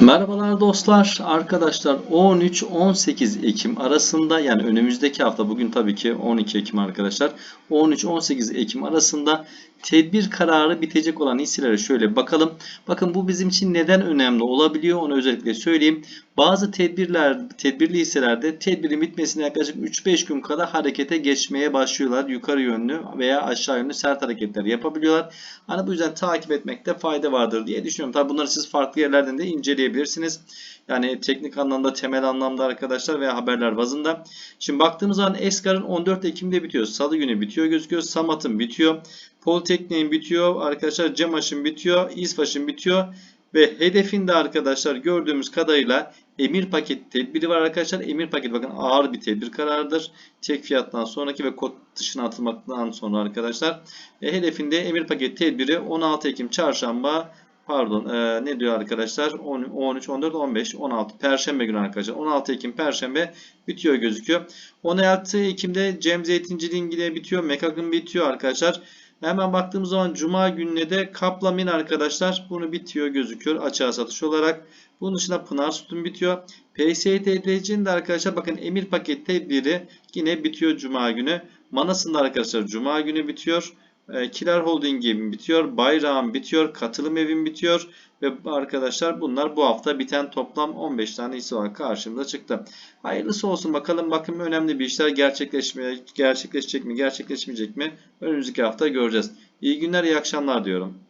Merhabalar dostlar, arkadaşlar 13-18 Ekim arasında yani önümüzdeki hafta bugün tabii ki 12 Ekim arkadaşlar 13-18 Ekim arasında tedbir kararı bitecek olan hisselere şöyle bakalım. Bakın bu bizim için neden önemli olabiliyor onu özellikle söyleyeyim. Bazı tedbirler, tedbirli hisselerde tedbirin bitmesine yaklaşık 3-5 gün kadar harekete geçmeye başlıyorlar. Yukarı yönlü veya aşağı yönlü sert hareketler yapabiliyorlar. Hani bu yüzden takip etmekte fayda vardır diye düşünüyorum. Tabii bunları siz farklı yerlerden de inceleyebilirsiniz. Yani teknik anlamda, temel anlamda arkadaşlar veya haberler bazında. Şimdi baktığımız zaman Eskar'ın 14 Ekim'de bitiyor. Salı günü bitiyor gözüküyor. Samat'ın bitiyor. Politeknik'in bitiyor. Arkadaşlar Cemaş'ın bitiyor. İsfaş'ın bitiyor. Ve hedefinde arkadaşlar gördüğümüz kadarıyla emir paket tedbiri var arkadaşlar. Emir paket bakın ağır bir tedbir kararıdır. Tek fiyattan sonraki ve kod dışına atılmaktan sonra arkadaşlar. E, hedefinde emir paket tedbiri 16 Ekim çarşamba pardon e, ne diyor arkadaşlar 10, 13, 14, 15, 16 Perşembe günü arkadaşlar 16 Ekim Perşembe bitiyor gözüküyor. 16 Ekim'de Cem Zeytinciliğin yine bitiyor. Mekak'ın bitiyor arkadaşlar. Hemen baktığımız zaman Cuma gününe de Kaplamin arkadaşlar bunu bitiyor gözüküyor açığa satış olarak. Bunun dışında Pınar Sütün bitiyor. PSTDC'nin de arkadaşlar bakın emir paket tedbiri yine bitiyor Cuma günü. Manas'ın da arkadaşlar Cuma günü bitiyor. E, Kiler Holding'in bitiyor. Bayrağın bitiyor. Katılım evin bitiyor. Ve arkadaşlar bunlar bu hafta biten toplam 15 tane hisse var karşımıza çıktı. Hayırlısı olsun bakalım bakın önemli bir işler gerçekleşmeye, gerçekleşecek mi gerçekleşmeyecek mi önümüzdeki hafta göreceğiz. İyi günler iyi akşamlar diyorum.